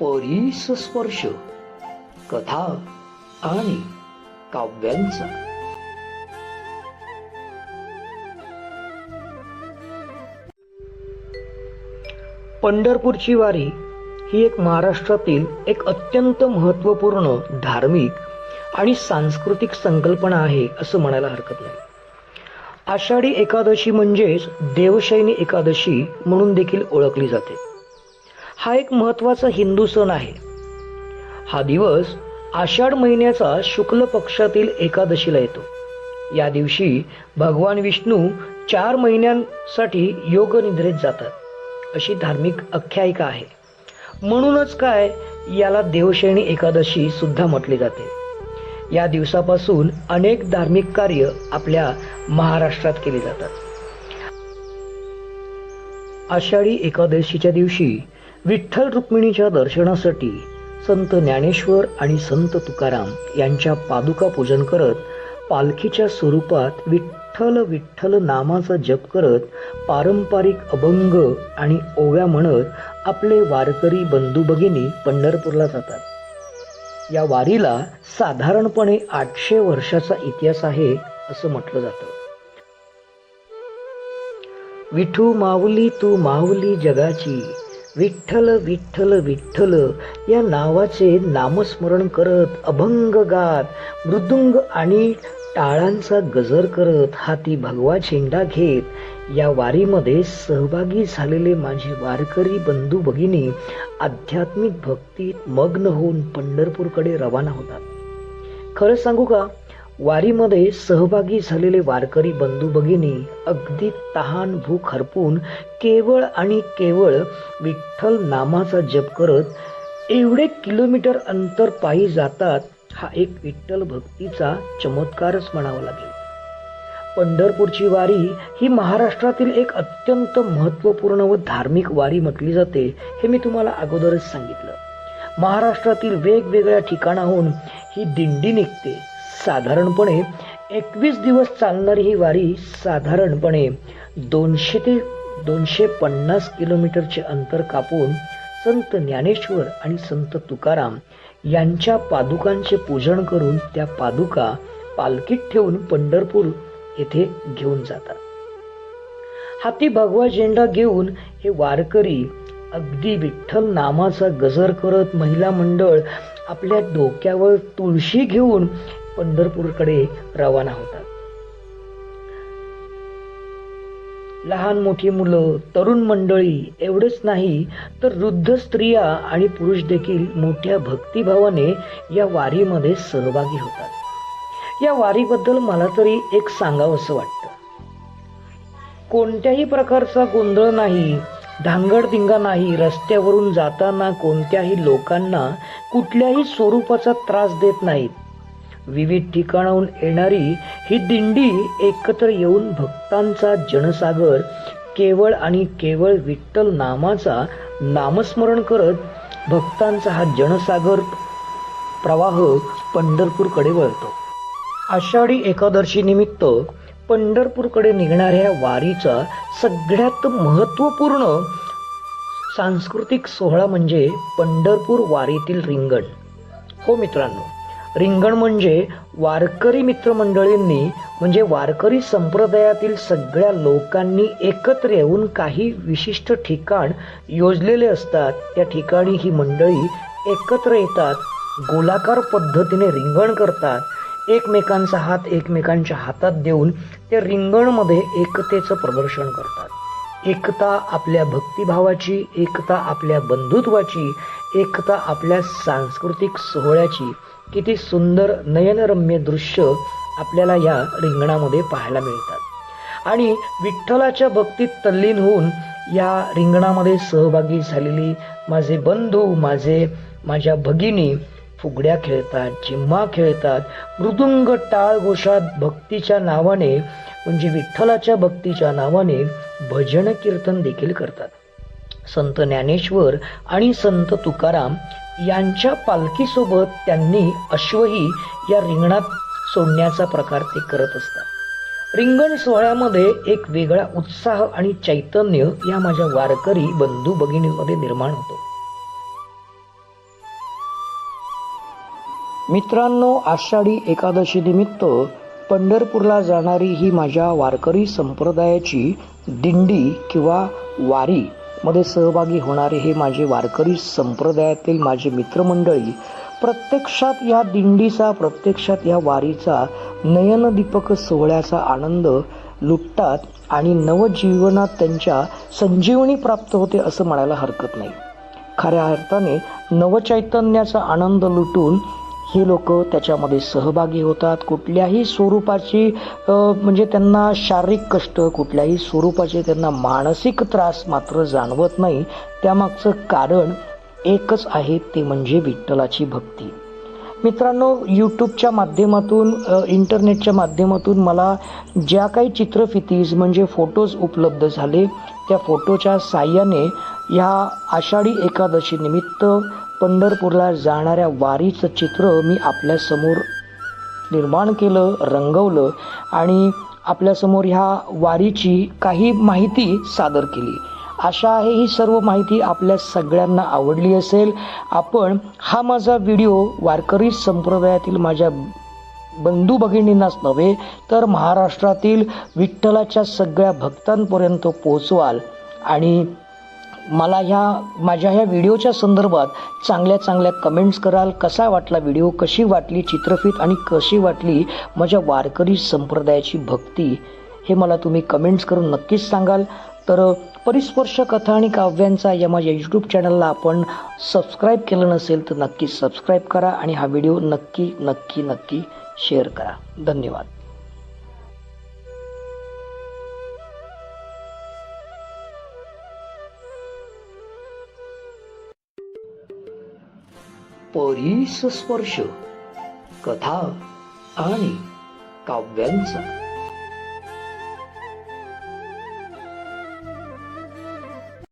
परीस स्पर्श कथा आणि काव्यांचा. पंढरपूरची वारी ही एक महाराष्ट्रातील एक अत्यंत महत्त्वपूर्ण धार्मिक आणि सांस्कृतिक संकल्पना आहे असं म्हणायला हरकत नाही. आषाढी एकादशी म्हणजेच देवशैनी एकादशी म्हणून देखील ओळखली जाते. हा एक महत्त्वाचा हिंदू सण आहे. हा दिवस आषाढ महिन्याचा शुक्ल पक्षातील एकादशीला येतो. या दिवशी भगवान विष्णू चार महिन्यांसाठी योग निद्रेत जातात. अशी धार्मिक आख्यायिका आहे. म्हणूनच काय याला देवश्रेणी एकादशी सुद्धा म्हटले जाते. या दिवसापासून अनेक धार्मिक कार्य आपल्या महाराष्ट्रात केले जातात. आषाढी एकादशीच्या दिवशी विठ्ठल रुक्मिणीच्या दर्शनासाठी संत ज्ञानेश्वर आणि संत तुकाराम यांच्या पादुका पूजन करत पालखीच्या स्वरूपात विठ्ठल विठ्ठल नामाचा जप करत पारंपरिक अभंग आणि ओव्या म्हणत आपले वारकरी बंधू भगिनी पंढरपूरला जातात. या वारीला साधारणपणे आठशे वर्षाचा इतिहास आहे असं म्हटलं जातं. विठू माऊली तू माऊली जगाची विठ्ठल विठ्ठल विठ्ठल. या नावाचे नामस्मरण करत अभंग गात मृदुंग आणि टाळांचा गजर करत हाती भगवा झेंडा घेत. या वारीमध्ये सहभागी झालेले माझे वारकरी बंधू भगिनी आध्यात्मिक भक्तीत मग्न होऊन पंढरपूरकडे रवाना होतात. खरं सांगू का? वारीमध्ये सहभागी झालेले वारकरी बंधू भगिनी अगदी तहान भूक हरपून केवळ आणि केवळ विठ्ठल नामाचा जप करत एवढे किलोमीटर अंतर पायी जातात हा एक विठ्ठल भक्तीचा चमत्कारच म्हणावा लागेल. पंढरपूरची वारी ही महाराष्ट्रातील एक अत्यंत महत्त्वपूर्ण व धार्मिक वारी म्हटली जाते हे मी तुम्हाला अगोदरच सांगितलं. महाराष्ट्रातील वेगवेगळ्या ठिकाणाहून ही दिंडी निघते. साधारणपणे एकवीस दिवस चालणारी ही वारी साधारणपणे दोनशे ते दोनशे पन्नास किलोमीटरचे अंतर कापून संत ज्ञानेश्वर आणि संत तुकाराम यांच्या पादुकांचे पूजन करून त्या पादुका पालखीत ठेवून पंढरपूर येथे घेऊन जातात. हाती भगवा झेंडा घेऊन हे वारकरी अगदी विठ्ठल नामाचा गजर करत महिला मंडळ आपल्या डोक्यावर तुळशी घेऊन पंढरपूरकडे रवाना होतात. लहान मोठी मुलं तरुण मंडळी एवढंच नाही तर वृद्ध स्त्रिया आणि पुरुष देखील मोठ्या भक्तिभावाने या वारीमध्ये सहभागी होतात. या वारीबद्दल मला तरी एक सांगावं असं वाटतं. कोणत्याही प्रकारचा गोंधळ नाही धांगडधिंगा नाही रस्त्यावरून जाताना कोणत्याही लोकांना कुठल्याही स्वरूपाचा त्रास देत नाहीत. विविध ठिकाणाहून येणारी ही दिंडी एकत्र येऊन भक्तांचा जनसागर केवळ आणि केवळ विठ्ठल नामाचा नामस्मरण करत भक्तांचा हा जनसागर प्रवाह पंढरपूरकडे वळतो. आषाढी एकादशीनिमित्त पंढरपूरकडे निघणाऱ्या वारीचा सगळ्यात महत्त्वपूर्ण सांस्कृतिक सोहळा म्हणजे पंढरपूर वारीतील रिंगण. हो मित्रांनो रिंगण म्हणजे वारकरी मित्रमंडळींनी म्हणजे वारकरी संप्रदायातील सगळ्या लोकांनी एकत्र येऊन काही विशिष्ट ठिकाण योजलेले असतात. त्या ठिकाणी ही मंडळी एकत्र येतात गोलाकार पद्धतीने रिंगण करतात. एकमेकांचा हात एकमेकांच्या हातात देऊन त्या रिंगणमध्ये एकतेचं प्रदर्शन करतात. एकता आपल्या भक्तिभावाची एकता आपल्या बंधुत्वाची एकता आपल्या सांस्कृतिक सोहळ्याची. किती सुंदर नयनरम्य दृश्य आपल्याला या रिंगणामध्ये पाहायला मिळतात. आणि विठ्ठलाच्या भक्तीत तल्लीन होऊन या रिंगणामध्ये सहभागी झालेली माझे बंधू माझे माझ्या भगिनी फुगड्या खेळतात जिम्मा खेळतात मृदुंग टाळ घोषात भक्तीच्या नावाने म्हणजे विठ्ठलाच्या भक्तीच्या नावाने भजन कीर्तन देखील करतात. संत ज्ञानेश्वर आणि संत तुकाराम यांच्या पालखीसोबत त्यांनी अश्वही या रिंगणात सोडण्याचा प्रकार ते करत असतात. रिंगण सोहळ्यामध्ये एक वेगळा उत्साह आणि चैतन्य या माझ्या वारकरी बंधू भगिनीमध्ये निर्माण होतो. मित्रांनो आषाढी एकादशी निमित्त पंढरपूरला जाणारी ही माझ्या वारकरी संप्रदायाची दिंडी किंवा वारी मध्ये सहभागी होणारे हे माझे वारकरी संप्रदायातील माझे मित्रमंडळी प्रत्यक्षात या दिंडीचा प्रत्यक्षात या वारीचा नयनदीपक सोहळ्याचा आनंद लुटतात आणि नवजीवनात त्यांच्या संजीवनी प्राप्त होते असं म्हणायला हरकत नाही. खऱ्या अर्थाने नवचैतन्याचा आनंद लुटून हे लोक त्याच्यामध्ये सहभागी होतात. कुठल्याही स्वरूपाची म्हणजे त्यांना शारीरिक कष्ट कुठल्याही स्वरूपाचे त्यांना मानसिक त्रास मात्र जाणवत नाही. त्यामागचं कारण एकच आहे ते म्हणजे विठ्ठलाची भक्ती. मित्रांनो यूट्यूबच्या माध्यमातून इंटरनेटच्या माध्यमातून मला ज्या काही चित्रफितीज म्हणजे फोटोज उपलब्ध झाले त्या फोटोच्या साह्याने ह्या आषाढी एकादशी निमित्त पंढरपूरला जाणाऱ्या वारीचं चित्र मी आपल्यासमोर निर्माण केलं रंगवलं आणि आपल्यासमोर ह्या वारीची काही माहिती सादर केली. आशा आहे ही सर्व माहिती आपल्या सगळ्यांना आवडली असेल. आपण हा माझा व्हिडिओ वारकरी संप्रदायातील माझ्या बंधू भगिनींनाच नव्हे तर महाराष्ट्रातील विठ्ठलाच्या सगळ्या भक्तांपर्यंत पोचवाल आणि मला ह्या माझ्या ह्या व्हिडिओच्या संदर्भात चांगल्या चांगल्या कमेंट्स कराल. कसा वाटला व्हिडिओ? कशी वाटली चित्रफित? आणि कशी वाटली माझ्या वारकरी संप्रदायाची भक्ती? हे मला तुम्ही कमेंट्स करून नक्कीच सांगाल. तर परिस्पर्श कथा आणि काव्यांचा या माझ्या यूट्यूब चॅनलला आपण सबस्क्राईब केलं नसेल तर नक्की सबस्क्राईब करा. आणि हा व्हिडिओ नक्की नक्की नक्की शेअर करा. धन्यवाद. परीस स्पर्श कथा आणि काव्यांचा.